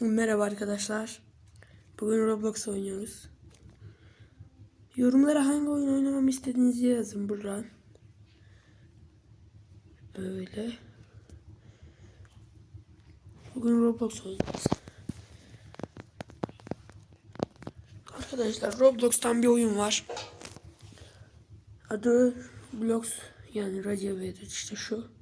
Merhaba arkadaşlar. Bugün Roblox oynuyoruz. Yorumlara hangi oyun oynamamı istediğinizi yazın buradan. Böyle. Bugün Roblox oynayacağız. Arkadaşlar Roblox'tan bir oyun var. Adı Blox yani Vedir işte şu.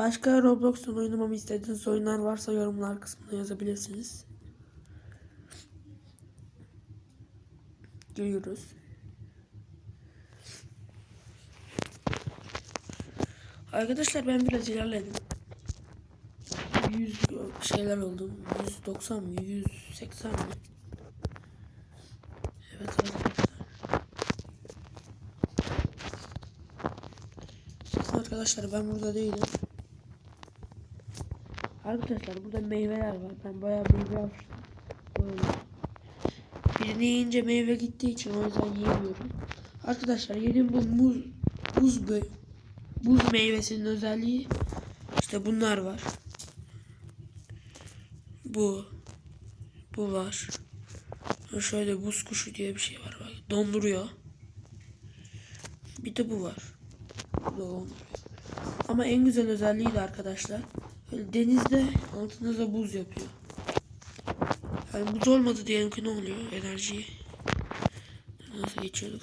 Başka Roblox'tan oynamamı istediğiniz oyunlar varsa yorumlar kısmına yazabilirsiniz. Giriyoruz. Arkadaşlar ben biraz ilerledim. 100 şeyler oldum. 190 mı? 180 mi? Evet arkadaşlar. Arkadaşlar ben burada değilim. Arkadaşlar burada meyveler var. Ben bayağı meyve almıştım. Böyle. Birini yiyince meyve gittiği için o yüzden yiyemiyorum. Arkadaşlar yediğim bu muz buz buz meyvesinin özelliği işte bunlar var. Bu bu var. Şöyle buz kuşu diye bir şey var bak. Donduruyor. Bir de bu var. Bu da donduruyor. Ama en güzel özelliği de arkadaşlar. Böyle denizde altınıza buz yapıyor. Yani buz olmadı diyelim ki ne oluyor? Enerjiyi nasıl geçiyorduk?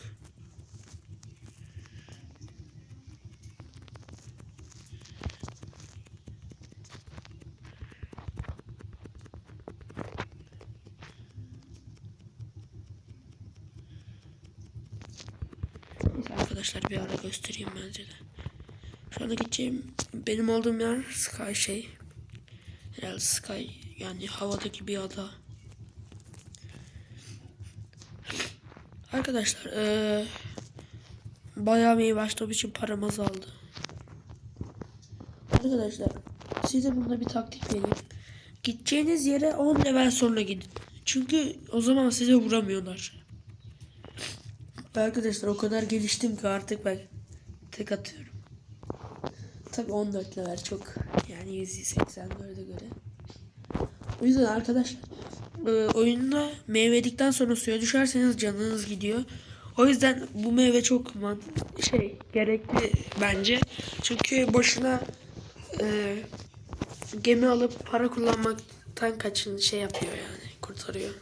Arkadaşlar bir ara göstereyim bence de. Şu anda gideceğim benim olduğum yer Sky şey. Herhalde Sky yani havadaki bir ada. Arkadaşlar eee bayağı iyi başladığım için param azaldı. Arkadaşlar size bunda bir taktik vereyim. Gideceğiniz yere 10 level sonra gidin. Çünkü o zaman size vuramıyorlar. Arkadaşlar o kadar geliştim ki artık ben tek atıyorum. Tabi 14 level çok yani 184'e göre. O yüzden arkadaşlar e, oyunda meyvedikten sonra suya düşerseniz canınız gidiyor. O yüzden bu meyve çok man şey gerekli bence. Çünkü boşuna e, gemi alıp para kullanmaktan kaçın şey yapıyor yani kurtarıyor.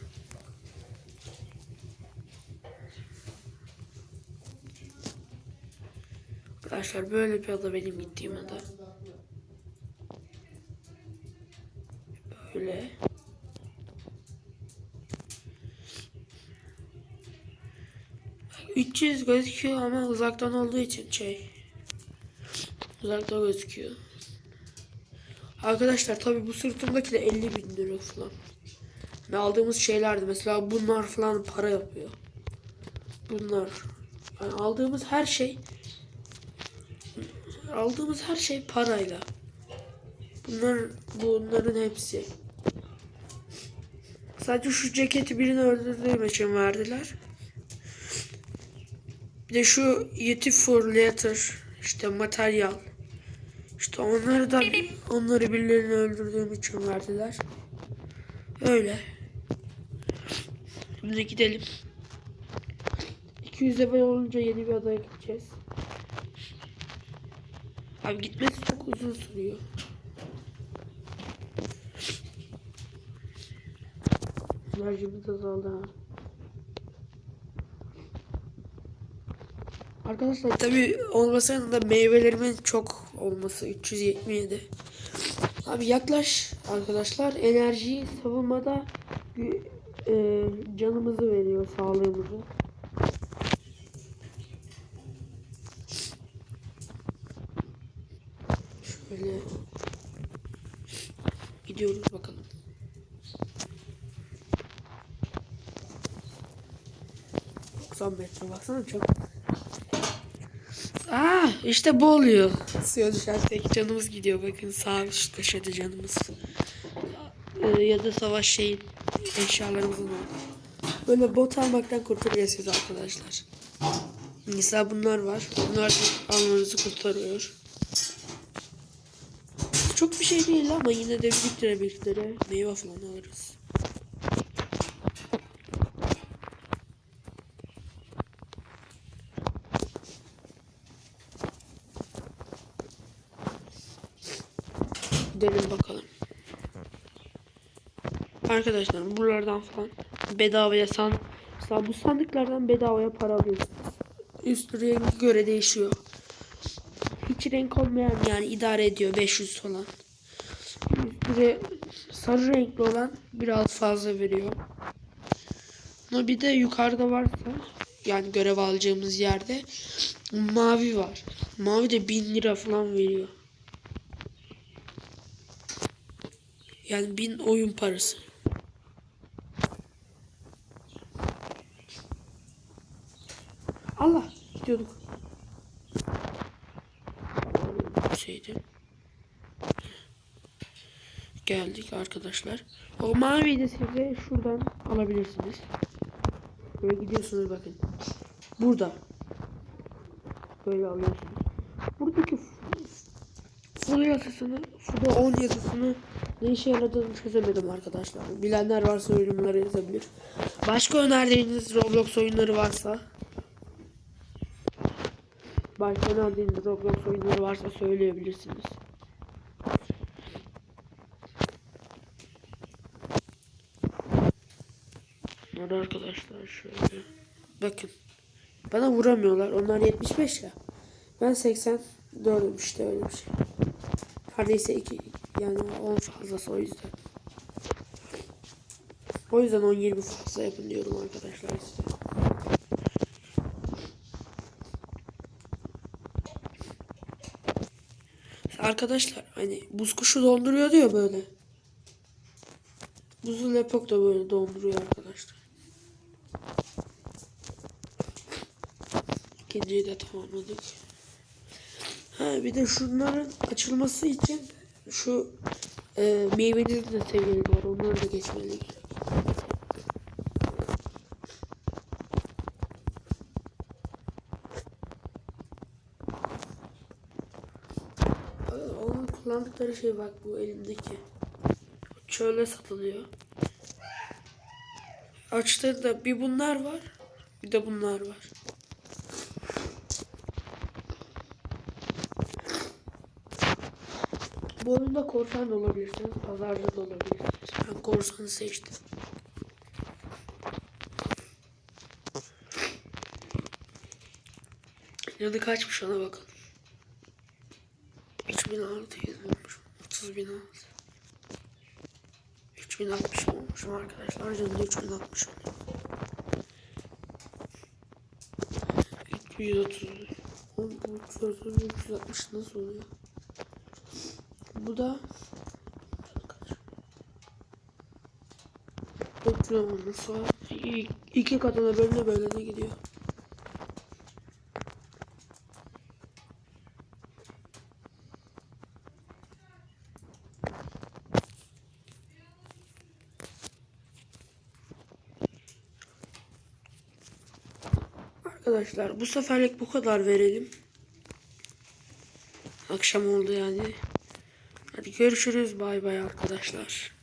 Arkadaşlar böyle bir ada benim gittiğim ada. Böyle. 300 gözüküyor ama uzaktan olduğu için şey. Uzakta gözüküyor. Arkadaşlar tabi bu sırtımdaki de 50 bin lira falan. Ne aldığımız şeylerdi. Mesela bunlar falan para yapıyor. Bunlar. Yani aldığımız her şey aldığımız her şey parayla. Bunlar bunların hepsi. Sadece şu ceketi birini öldürdüğüm için verdiler. Bir de şu Yeti for Letter işte materyal. İşte onları da onları birilerini öldürdüğüm için verdiler. Öyle. Şimdi gidelim. 200 level olunca yeni bir adaya gideceğiz. Abi gitmesi çok uzun sürüyor. Enerjimiz azaldı ha. Arkadaşlar tabi olmasaydı da meyvelerimin çok olması 377. Abi yaklaş arkadaşlar enerjiyi savunmada e, canımızı veriyor sağlığımızı. Şöyle gidiyoruz bakalım. Doksan metre baksana çok. Aa işte bu oluyor. Suya düşersek canımız gidiyor. Bakın sağ köşede canımız. Ee, ya da savaş şeyin eşyalarımızın orada. Böyle bot almaktan kurtarıyor sizi arkadaşlar. Mesela bunlar var. Bunlar almanızı kurtarıyor. Çok bir şey değil ama yine de biriktire biriktire meyve falan alırız. Gidelim bakalım. Arkadaşlar buralardan falan bedavaya san mesela bu sandıklardan bedavaya para alıyorsunuz. Üst rengi göre değişiyor. Hiç renk olmayan yani idare ediyor 500 falan. Üstüne sarı renkli olan biraz fazla veriyor. Ama bir de yukarıda varsa yani görev alacağımız yerde mavi var. Mavi de 1000 lira falan veriyor. Yani 1000 oyun parası. Allah gidiyorduk. Geldik arkadaşlar. O maviyi de siz de şuradan alabilirsiniz. Böyle gidiyorsunuz bakın. Burada. Böyle alıyorsunuz. Buradaki Full yazısını, Full 10 yazısını ne işe yaradığını çözemedim arkadaşlar. Bilenler varsa yorumlara yazabilir. Başka önerdiğiniz Roblox oyunları varsa Başka önerdiğiniz Roblox oyunları varsa söyleyebilirsiniz. Hadi arkadaşlar şöyle. Bakın. Bana vuramıyorlar. Onlar 75 ya. Ben 84'üm işte öyle bir şey. Neredeyse 2 yani 10 fazlası o yüzden. O yüzden 10-20 fazla yapın diyorum arkadaşlar size. Arkadaşlar hani buz kuşu donduruyor diyor böyle. Buzlu lepok da böyle donduruyor arkadaşlar. İkinciyi de tamamladık. Ha bir de şunların açılması için şu e, meyvenin de seviyeleri var. Onları da geçmeli. Onun kullandıkları şey bak bu elimdeki. Şöyle satılıyor. Açtığında bir bunlar var. Bir de bunlar var. Bu oyunda korsan da olabilirsiniz. Pazarda da olabilirsiniz. Ben korsanı seçtim. Yanı kaçmış ona bakalım. 3600 olmuş. 30 bin olmuş. 3060 olmuşum arkadaşlar. Canım 3060 oluyor. 130 330 360 nasıl oluyor? Bu da Bekliyorum sonra iki katına bölüne bölüne gidiyor. Arkadaşlar bu seferlik bu kadar verelim. Akşam oldu yani. Hadi görüşürüz bay bay arkadaşlar.